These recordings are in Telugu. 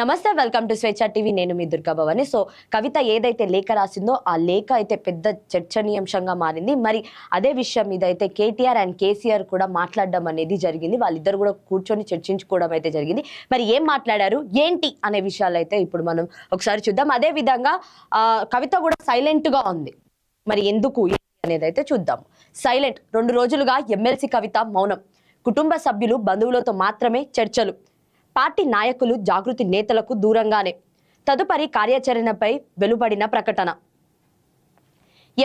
నమస్తే వెల్కమ్ టు స్వేచ్ఛ టీవీ. నేను మీ దుర్గా భవాని. సో కవిత ఏదైతే లేఖ రాసిందో ఆ లేఖ అయితే పెద్ద చర్చనీయాంశంగా మారింది. మరి అదే విషయం మీద అయితే కేటీఆర్ అండ్ కేసీఆర్ కూడా మాట్లాడడం అనేది జరిగింది. వాళ్ళిద్దరు కూడా కూర్చొని చర్చించుకోవడం అయితే జరిగింది. మరి ఏం మాట్లాడారు? ఏంటి? అనే విషయాలు అయితే ఇప్పుడు మనం ఒకసారి చూద్దాం. అదే విధంగా కవిత కూడా సైలెంట్గా ఉంది. మరి ఎందుకు అనేది అయితే చూద్దాం. సైలెంట్ రెండు రోజులుగా ఎమ్మెల్సీ కవిత మౌనం. కుటుంబ సభ్యులు బంధువులతో మాత్రమే చర్చలు. పార్టీ నాయకులు జాగృతి నేతలకు దూరంగానే తదుపరి కార్యాచరణపై వెలువడిన ప్రకటన.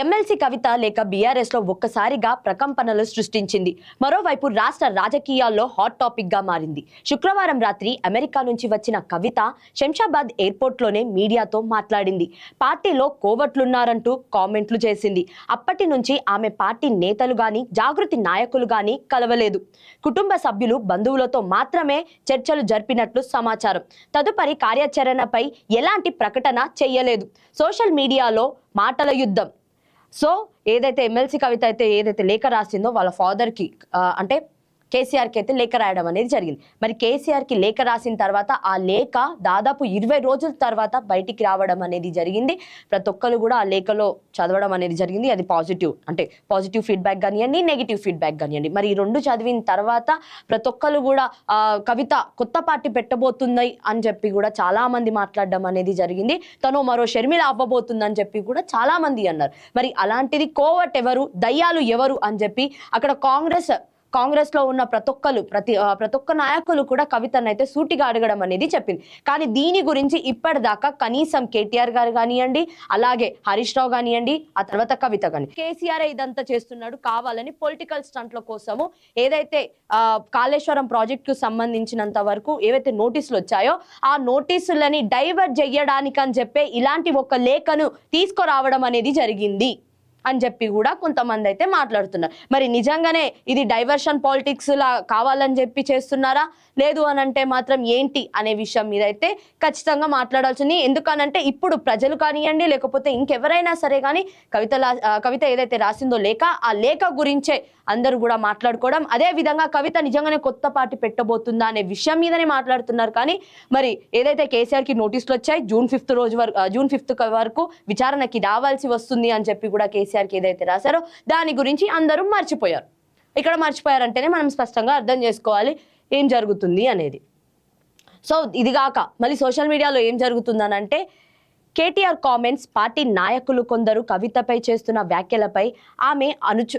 ఎమ్మెల్సీ కవిత లేక బీఆర్ఎస్లో ఒక్కసారిగా ప్రకంపనలు సృష్టించింది. మరోవైపు రాష్ట్ర రాజకీయాల్లో హాట్ టాపిక్గా మారింది. శుక్రవారం రాత్రి అమెరికా నుంచి వచ్చిన కవిత శంషాబాద్ ఎయిర్పోర్ట్లోనే మీడియాతో మాట్లాడింది. పార్టీలో కోవట్లున్నారంటూ కామెంట్లు చేసింది. అప్పటి నుంచి ఆమె పార్టీ నేతలు గాని జాగృతి నాయకులు గాని కలవలేదు. కుటుంబ సభ్యులు బంధువులతో మాత్రమే చర్చలు జరిపినట్లు సమాచారం. తదుపరి కార్యాచరణపై ఎలాంటి ప్రకటన చేయలేదు. సోషల్ మీడియాలో మాటల యుద్ధం. సో ఏదైతే ఎమ్మెల్సీ కవిత అయితే ఏదైతే లేఖ రాసిందో వాళ్ళ ఫాదర్కి అంటే కేసీఆర్కి అయితే లేఖ రాయడం అనేది జరిగింది. మరి కేసీఆర్కి లేఖ రాసిన తర్వాత ఆ లేఖ దాదాపు ఇరవై రోజుల తర్వాత బయటికి రావడం అనేది జరిగింది. ప్రతి ఒక్కరు కూడా ఆ లేఖలో చదవడం అనేది జరిగింది. అది పాజిటివ్ అంటే పాజిటివ్ ఫీడ్బ్యాక్ కానివ్వండి నెగిటివ్ ఫీడ్బ్యాక్ కానివ్వండి. మరి ఈ రెండు చదివిన తర్వాత ప్రతి ఒక్కరు కూడా కవిత కొత్త పార్టీ పెట్టబోతుంది అని చెప్పి కూడా చాలామంది మాట్లాడడం అనేది జరిగింది. తను మరో షర్మిల అవ్వబోతుందని చెప్పి కూడా చాలామంది అన్నారు. మరి అలాంటిది కోవట్ ఎవరు దయ్యాలు ఎవరు అని చెప్పి అక్కడ కాంగ్రెస్ కాంగ్రెస్లో ఉన్న ప్రతి ఒక్కరు ప్రతి ప్రతి ఒక్క నాయకులు కూడా కవితను అయితే సూటిగా అడగడం అనేది చెప్పింది. కానీ దీని గురించి ఇప్పటిదాకా కనీసం కేటీఆర్ గారు కానివ్వండి అలాగే హరీష్ రావు కానివ్వండి ఆ తర్వాత కవిత కానీ కేసీఆర్ ఇదంతా చేస్తున్నాడు కావాలని పొలిటికల్ స్టంట్ల కోసము ఏదైతే కాళేశ్వరం ప్రాజెక్ట్కు సంబంధించినంత వరకు ఏవైతే నోటీసులు వచ్చాయో ఆ నోటీసులని డైవర్ట్ చేయడానికని చెప్పే ఇలాంటి ఒక లేఖను తీసుకురావడం అనేది జరిగింది. అని చెప్పి కూడా కొంతమంది అయితే మాట్లాడుతున్నారు. మరి నిజంగానే ఇది డైవర్షన్ పాలిటిక్స్ లా కావాలని చెప్పి చేస్తున్నారా? లేదు అని అంటే మాత్రం ఏంటి అనే విషయం మీద అయితే ఖచ్చితంగా మాట్లాడాల్సింది. ఎందుకనంటే ఇప్పుడు ప్రజలు కానివ్వండి లేకపోతే ఇంకెవరైనా సరే కానీ కవిత లా- కవిత ఏదైతే రాసిందో లేఖ ఆ లేఖ గురించే అందరూ కూడా మాట్లాడుకోవడం అదే విధంగా కవిత నిజంగానే కొత్త పార్టీ పెట్టబోతుందా అనే విషయం మీదనే మాట్లాడుతున్నారు. కానీ మరి ఏదైతే కేసీఆర్కి నోటీసులు వచ్చాయి జూన్ ఫిఫ్త్ రోజు వరకు జూన్ ఫిఫ్త్ వరకు విచారణకి రావాల్సి వస్తుంది అని చెప్పి కూడా కేసీఆర్ కేసీఆర్కి ఏదైతే రాశారో దాని గురించి అందరూ మర్చిపోయారు. ఇక్కడ మర్చిపోయారంటేనే మనం స్పష్టంగా అర్థం చేసుకోవాలి ఏం జరుగుతుంది అనేది. సో ఇది కాక మళ్ళీ సోషల్ మీడియాలో ఏం జరుగుతుందనంటే కేటీఆర్ కామెంట్స్ పార్టీ నాయకులు కొందరు కవితపై చేస్తున్న వ్యాఖ్యలపై ఆమె అనుచు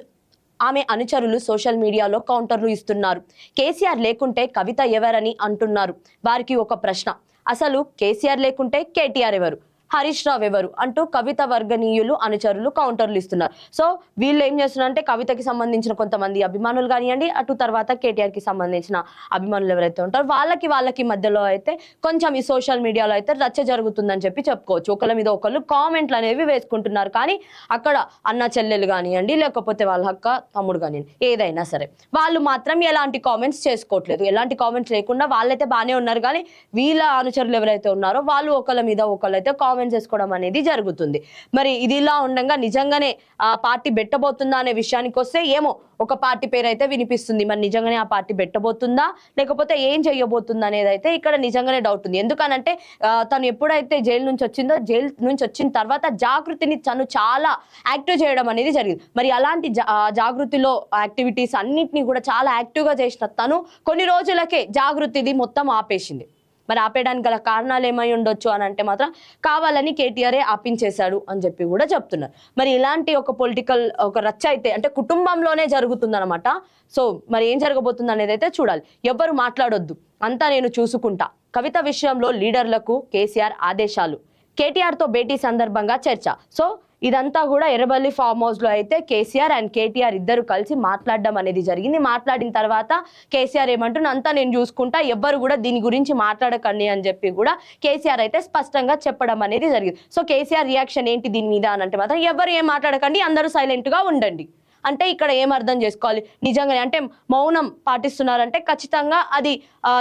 ఆమె అనుచరులు సోషల్ మీడియాలో కౌంటర్లు ఇస్తున్నారు. కేసీఆర్ లేకుంటే కవిత ఎవరని అంటున్నారు. వారికి ఒక ప్రశ్న. అసలు కేసీఆర్ లేకుంటే కేటీఆర్ ఎవరు? హరీష్ రావు ఎవరు అంటూ కవిత వర్గనీయులు అనుచరులు కౌంటర్లు ఇస్తున్నారు. సో వీళ్ళు ఏం చేస్తున్నారంటే కవితకి సంబంధించిన కొంతమంది అభిమానులు కానివ్వండి అటు తర్వాత కేటీఆర్కి సంబంధించిన అభిమానులు ఎవరైతే ఉంటారో వాళ్ళకి వాళ్ళకి మధ్యలో అయితే కొంచెం ఈ సోషల్ మీడియాలో అయితే రచ్చ జరుగుతుందని చెప్పి చెప్పుకోవచ్చు. ఒకళ్ళ మీద ఒకళ్ళు కామెంట్లు అనేవి వేసుకుంటున్నారు. కానీ అక్కడ అన్న చెల్లెలు కానివ్వండి లేకపోతే వాళ్ళ అక్క తమ్ముడు కానివ్వండి ఏదైనా సరే వాళ్ళు మాత్రం ఎలాంటి కామెంట్స్ చేసుకోవట్లేదు. ఎలాంటి కామెంట్స్ లేకుండా వాళ్ళైతే బాగానే ఉన్నారు. కానీ వీళ్ళ అనుచరులు ఎవరైతే ఉన్నారో వాళ్ళు ఒకళ్ళ మీద ఒకళ్ళు అయితే కామెంట్స్ చేసుకోవడం అనేది జరుగుతుంది. మరి ఇది ఇలా ఉండగా నిజంగానే ఆ పార్టీ పెట్టబోతుందా అనే విషయానికి వస్తే ఏమో ఒక పార్టీ పేరు అయితే వినిపిస్తుంది. మరి నిజంగానే ఆ పార్టీ పెట్టబోతుందా? లేకపోతే ఏం చేయబోతుందా అనేది అయితే ఇక్కడ నిజంగానే డౌట్ ఉంది. ఎందుకనంటే తను ఎప్పుడైతే జైలు నుంచి వచ్చిందో జైలు నుంచి వచ్చిన తర్వాత జాగృతిని తను చాలా యాక్టివ్ చేయడం అనేది జరిగింది. మరి అలాంటి జా- జాగృతిలో యాక్టివిటీస్ అన్నింటినీ కూడా చాలా యాక్టివ్గా చేసిన తను కొన్ని రోజులకే జాగృతిది మొత్తం ఆపేసింది. మరి ఆపేయడానికి గల కారణాలు ఏమై ఉండొచ్చు అని అంటే మాత్రం కావాలని కేటీఆరే ఆపించేశాడు అని చెప్పి కూడా చెప్తున్నారు. మరి ఇలాంటి ఒక పొలిటికల్ ఒక రచ్చ అయితే అంటే కుటుంబంలోనే జరుగుతుందనమాట సో మరి ఏం జరగబోతుంది అనేది అయితే చూడాలి. ఎవ్వరు మాట్లాడొద్దు. అంతా నేను చూసుకుంటా. కవిత విషయంలో లీడర్లకు కేసీఆర్ ఆదేశాలు. కేటీఆర్తో భేటీ సందర్భంగా చర్చ. సో ఇదంతా కూడా ఎర్రబల్లి ఫామ్ హౌస్లో అయితే కేసీఆర్ అండ్ కేటీఆర్ ఇద్దరు కలిసి మాట్లాడడం అనేది జరిగింది. మాట్లాడిన తర్వాత కేసీఆర్ ఏమంటున్నా అంతా నేను చూసుకుంటా ఎవ్వరు కూడా దీని గురించి మాట్లాడకండి అని చెప్పి కూడా కేసీఆర్ అయితే స్పష్టంగా చెప్పడం అనేది జరిగింది. సో కేసీఆర్ రియాక్షన్ ఏంటి దీని మీద అని అంటే మాత్రం ఎవరు ఏం మాట్లాడకండి అందరూ సైలెంట్గా ఉండండి. అంటే ఇక్కడ ఏం అర్థం చేసుకోవాలి? నిజంగానే అంటే మౌనం పాటిస్తున్నారంటే ఖచ్చితంగా అది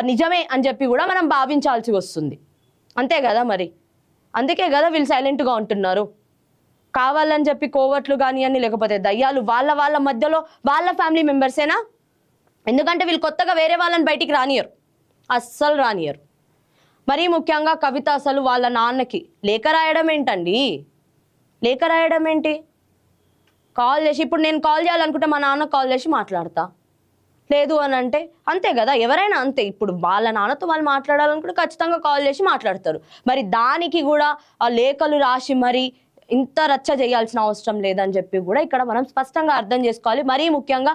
నిజమే అని చెప్పి కూడా మనం భావించాల్సి వస్తుంది. అంతే కదా మరి? అందుకే కదా వీళ్ళు సైలెంట్గా ఉంటున్నారు. కావాలని చెప్పి కోవట్లు కానివ్వండి లేకపోతే దయ్యాలు వాళ్ళ వాళ్ళ మధ్యలో వాళ్ళ ఫ్యామిలీ మెంబర్సేనా ఎందుకంటే వీళ్ళు కొత్తగా వేరే వాళ్ళని బయటికి రానియరు. అస్సలు రానియరు. మరీ ముఖ్యంగా కవిత అసలు వాళ్ళ నాన్నకి లేఖ రాయడం ఏంటండి? లేఖ రాయడం ఏంటి? కాల్ చేసి ఇప్పుడు నేను కాల్ చేయాలనుకుంటే మా నాన్న కాల్ చేసి మాట్లాడతా. లేదు అని అంటే అంతే కదా ఎవరైనా అంతే. ఇప్పుడు వాళ్ళ నాన్నతో వాళ్ళు మాట్లాడాలనుకుంటే ఖచ్చితంగా కాల్ చేసి మాట్లాడతారు. మరి దానికి కూడా ఆ లేఖలు రాసి మరి ఇంత రచ్చ చేయాల్సిన అవసరం లేదని చెప్పి కూడా ఇక్కడ మనం స్పష్టంగా అర్థం చేసుకోవాలి. మరీ ముఖ్యంగా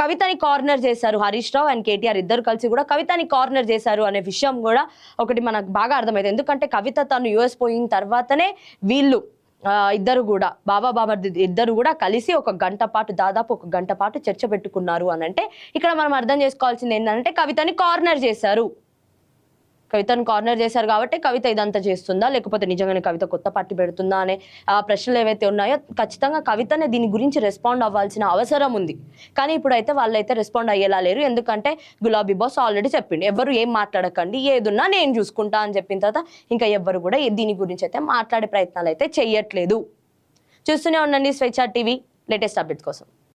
కవితని కార్నర్ చేశారు హరీష్ రావు అండ్ కేటీఆర్ ఇద్దరు కలిసి కూడా కవితని కార్నర్ చేశారు అనే విషయం కూడా ఒకటి మనకు బాగా అర్థమైంది. ఎందుకంటే కవిత తను యుఎస్ పోయిన తర్వాతనే వీళ్ళు ఇద్దరు కూడా బాబా బామర్ది ఇద్దరు కూడా కలిసి ఒక గంట పాటు దాదాపు ఒక గంట పాటు చర్చ పెట్టుకున్నారు అని అంటే ఇక్కడ మనం అర్థం చేసుకోవాల్సింది ఏంటంటే కవితని కార్నర్ చేశారు. కవితను కార్నర్ చేశారు కాబట్టి కవిత ఇదంతా చేస్తుందా? లేకపోతే నిజంగానే కవిత కొత్త పార్టీ పెడుతుందా అనే ఆ ప్రశ్నలు ఏవైతే ఉన్నాయో ఖచ్చితంగా కవితనే దీని గురించి రెస్పాండ్ అవ్వాల్సిన అవసరం ఉంది. కానీ ఇప్పుడైతే వాళ్ళైతే రెస్పాండ్ అయ్యేలా లేరు. ఎందుకంటే గులాబీ బాస్ ఆల్రెడీ చెప్పిండు ఎవరు ఏం మాట్లాడకండి ఏదున్నా నేను చూసుకుంటా అని చెప్పిన తర్వాత ఇంకా ఎవ్వరు కూడా దీని గురించి అయితే మాట్లాడే ప్రయత్నాలు అయితే చేయట్లేదు చూస్తూనే ఉండండి స్వేచ్ఛ టీవీ లేటెస్ట్ అప్డేట్ కోసం.